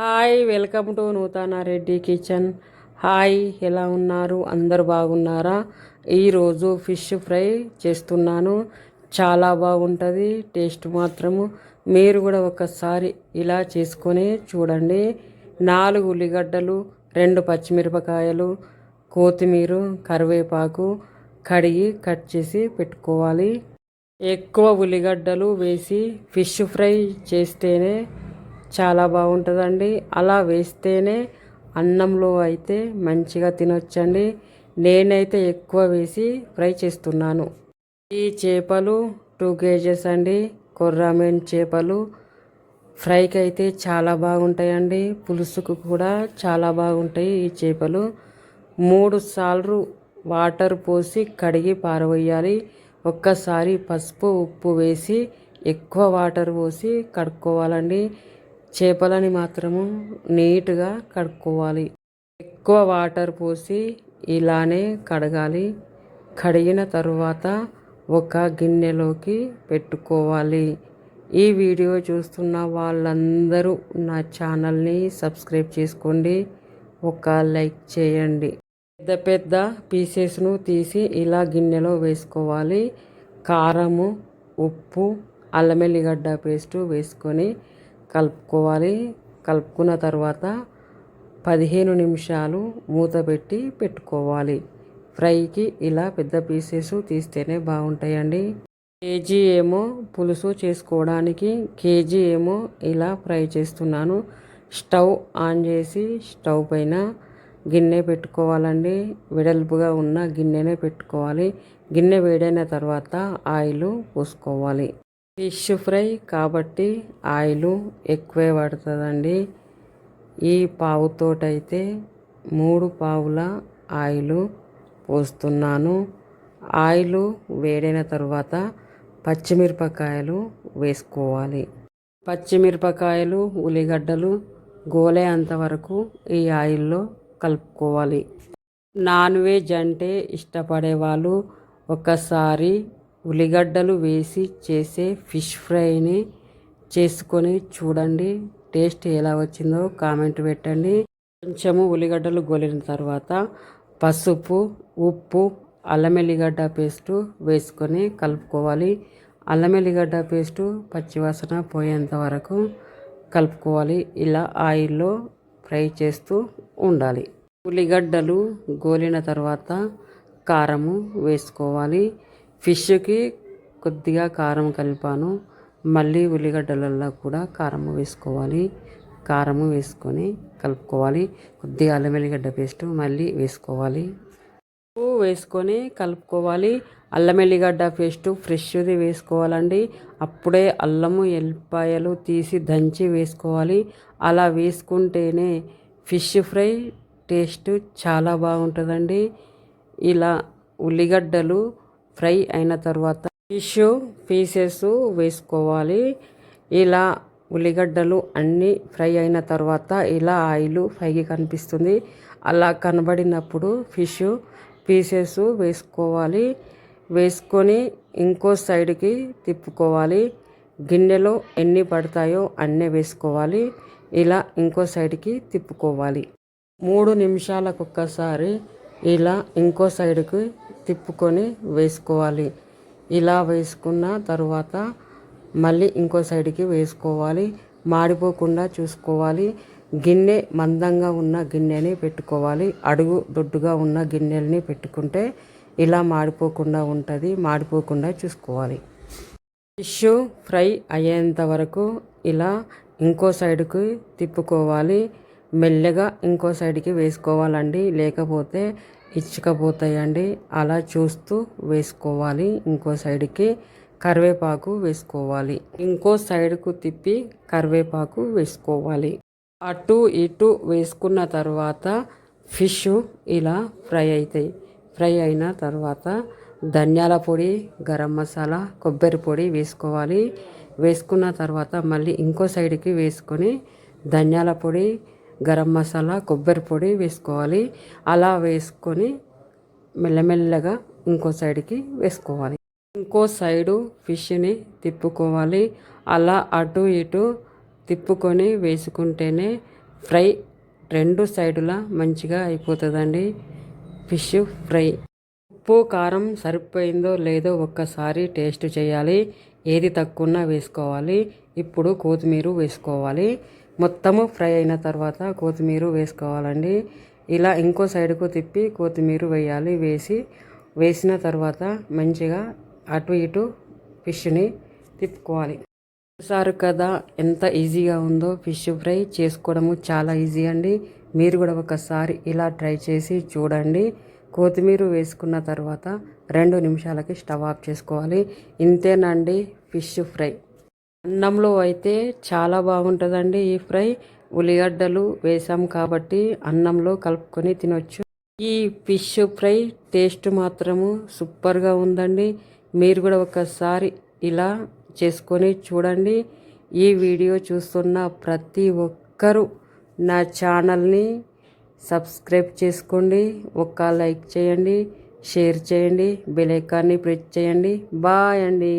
Hi welcome to నూతన Reddy kitchen. Hi ఎలా ఉన్నారు? అందరు బాగున్నారా? ఈరోజు ఫిష్ ఫ్రై చేస్తున్నాను. చాలా బాగుంటుంది టేస్ట్ మాత్రము. మీరు కూడా ఒకసారి ఇలా చేసుకొని చూడండి. నాలుగు ఉల్లిగడ్డలు రెండు పచ్చిమిరపకాయలు కొత్తిమీర కరివేపాకు కడిగి కట్ చేసి పెట్టుకోవాలి. ఎక్కువ ఉల్లిగడ్డలు వేసి ఫిష్ ఫ్రై చేస్తేనే చాలా బాగుంటుందండి. అలా వేస్తేనే అన్నంలో అయితే మంచిగా తినొచ్చండి. నేనైతే ఎక్కువ వేసి ఫ్రై చేస్తున్నాను. ఈ చేపలు టూ కేజెస్ అండి. కొర్రామెన్ చేపలు. ఫ్రైకి అయితే చాలా బాగుంటాయండి. పులుసుకు కూడా చాలా బాగుంటాయి ఈ చేపలు. మూడు సార్లు వాటర్ పోసి కడిగి పారవేయాలి ఒక్కసారి పసుపు ఉప్పు వేసి ఎక్కువ వాటర్ పోసి కడుక్కోవాలండి. చేపలని మాత్రము నీట్గా కడుక్కోవాలి. ఎక్కువ వాటర్ పోసి ఇలానే కడగాలి. కడిగిన తరువాత ఒక గిన్నెలోకి పెట్టుకోవాలి. ఈ వీడియో చూస్తున్న వాళ్ళందరూ నా ఛానల్ని సబ్స్క్రైబ్ చేసుకోండి. ఒక లైక్ చేయండి. పెద్ద పెద్ద పీసెస్ను తీసి ఇలా గిన్నెలో వేసుకోవాలి. కారము ఉప్పు అల్లం ఎల్లిగడ్డ పేస్టు వేసుకొని కలుపుకోవాలి. కలుపుకున్న తర్వాత పదిహేను నిమిషాలు మూత పెట్టి పెట్టుకోవాలి. ఫ్రైకి ఇలా పెద్ద పీసెస్ తీస్తేనే బాగుంటాయండి. కేజీ ఏమో పులుసు చేసుకోవడానికి కేజీ ఏమో ఇలా ఫ్రై చేస్తున్నాను. స్టవ్ ఆన్ చేసి స్టవ్ పైన గిన్నె పెట్టుకోవాలండి. వెడల్పుగా ఉన్న గిన్నెనే పెట్టుకోవాలి. గిన్నె వేడైన తర్వాత ఆయిల్ పోసుకోవాలి. ఫిష్ ఫ్రై కాబట్టి ఆయిల్ ఎక్కువే పడుతుందండి. ఈ పావుతోటైతే మూడు పావుల ఆయిల్ పోస్తున్నాను. ఆయిల్ వేడైన తర్వాత పచ్చిమిరపకాయలు వేసుకోవాలి. పచ్చిమిరపకాయలు ఉల్లిగడ్డలు గోలే అంతవరకు ఈ ఆయిల్లో కలుపుకోవాలి. నాన్ వెజ్ అంటే ఇష్టపడే వాళ్ళు ఒకసారి ఉల్లిగడ్డలు వేసి చేసే ఫిష్ ఫ్రైని చేసుకొని చూడండి. టేస్ట్ ఎలా వచ్చిందో కామెంట్ పెట్టండి. కొంచెము ఉల్లిగడ్డలు గోలిన తర్వాత పసుపు ఉప్పు అల్లం ఎల్లిగడ్డ పేస్టు వేసుకొని కలుపుకోవాలి. అల్లం ఎల్లిగడ్డ పేస్టు పచ్చివాసన పోయేంత వరకు కలుపుకోవాలి. ఇలా ఆయిల్లో ఫ్రై చేస్తూ ఉండాలి. ఉల్లిగడ్డలు గోలిన తర్వాత కారము వేసుకోవాలి. ఫిష్కి కొద్దిగా కారం కలిపాను. మళ్ళీ ఉల్లిగడ్డలలో కూడా కారం వేసుకోవాలి. కారము వేసుకొని కలుపుకోవాలి. కొద్దిగా అల్లం వెల్లిగడ్డ పేస్ట్ మళ్ళీ వేసుకోవాలి. ఉప్పు వేసుకొని కలుపుకోవాలి. అల్లం వెల్లిగడ్డ పేస్ట్ ఫ్రెష్ది వేసుకోవాలండి. అప్పుడే అల్లము ఎల్లిపాయలు తీసి దంచి వేసుకోవాలి. అలా వేసుకుంటేనే ఫిష్ ఫ్రై టేస్ట్ చాలా బాగుంటుందండి. ఇలా ఉల్లిగడ్డలు ఫ్రై అయిన తర్వాత ఫిష్ పీసెస్ వేసుకోవాలి. ఇలా ఉల్లిగడ్డలు అన్నీ ఫ్రై అయిన తర్వాత ఇలా ఆయిల్ ఫ్రైకి కనిపిస్తుంది. అలా కనబడినప్పుడు ఫిష్ పీసెస్ వేసుకోవాలి. వేసుకొని ఇంకో సైడ్కి తిప్పుకోవాలి. గిన్నెలో ఎన్ని పడతాయో అన్నీ వేసుకోవాలి. ఇలా ఇంకో సైడ్కి తిప్పుకోవాలి. మూడు నిమిషాలకు ఒక్కసారి ఇలా ఇంకో సైడ్కి తిప్పుకొని వేసుకోవాలి. ఇలా వేసుకున్న తర్వాత మళ్ళీ ఇంకో సైడ్కి వేసుకోవాలి. మాడిపోకుండా చూసుకోవాలి. గిన్నె మందంగా ఉన్న గిన్నెని పెట్టుకోవాలి. అడుగు దొడ్డుగా ఉన్న గిన్నెల్ని పెట్టుకుంటే ఇలా మాడిపోకుండా ఉంటుంది. మాడిపోకుండా చూసుకోవాలి. ఫిష్ ఫ్రై అయ్యేంత వరకు ఇలా ఇంకో సైడ్కి తిప్పుకోవాలి. మెల్లగా ఇంకో సైడ్కి వేసుకోవాలండి. లేకపోతే ఇచ్చుకపోతాయండి. అలా చూస్తూ వేసుకోవాలి. ఇంకో సైడ్కి కరివేపాకు వేసుకోవాలి. ఇంకో సైడ్కు తిప్పి కరివేపాకు వేసుకోవాలి. అటు ఇటు వేసుకున్న తర్వాత ఫిష్ ఇలా ఫ్రై అవుతాయి ఫ్రై అయిన తర్వాత ధనియాల పొడి గరం మసాలా కొబ్బరి పొడి వేసుకోవాలి. వేసుకున్న తర్వాత మళ్ళీ ఇంకో సైడ్కి వేసుకొని ధనియాల పొడి గరం మసాలా కొబ్బరి పొడి వేసుకోవాలి. అలా వేసుకొని మెల్లమెల్లగా ఇంకో సైడ్కి వేసుకోవాలి. ఇంకో సైడు ఫిష్ని తిప్పుకోవాలి. అలా అటు ఇటు తిప్పుకొని వేసుకుంటేనే ఫ్రై రెండు సైడులా మంచిగా అయిపోతుందండి. Fish fry. ఉప్పు కారం సరిపోయిందో లేదో ఒక్కసారి టేస్ట్ చేయాలి. ఏది తక్కువన్నా వేసుకోవాలి. ఇప్పుడు కొత్తిమీర వేసుకోవాలి. మొత్తము ఫ్రై అయిన తర్వాత కొత్తిమీర వేసుకోవాలండి. ఇలా ఇంకో సైడ్కు తిప్పి కొత్తిమీర వేయాలి. వేసి వేసిన తర్వాత మంచిగా అటు ఇటు ఫిష్ని తిప్పుకోవాలి. చూసారు కదా ఎంత ఈజీగా ఉందో ఫిష్ ఫ్రై చేసుకోవడము చాలా ఈజీ అండి. మీరు కూడా ఒకసారి ఇలా ట్రై చేసి చూడండి. కొత్తిమీర వేసుకున్న తర్వాత రెండు నిమిషాలకి స్టవ్ ఆఫ్ చేసుకోవాలి. ఇంతేనండి ఫిష్ ఫ్రై. అన్నంలో అయితే చాలా బాగుంటుందండి ఈ ఫ్రై. ఉల్లిగడ్డలు వేసాం కాబట్టి అన్నంలో కలుపుకొని తినొచ్చు. ఈ ఫిష్ ఫ్రై టేస్ట్ మాత్రము సూపర్గా ఉందండి. మీరు కూడా ఒకసారి ఇలా చేసుకొని చూడండి. ఈ వీడియో చూస్తున్న ప్రతి ఒక్కరూ నా ఛానల్ని సబ్స్క్రైబ్ చేసుకోండి ఒక లైక్ చేయండి షేర్ చేయండి బెల్ ఐకాన్ని ప్రెస్ చేయండి. బాయ్ అండి.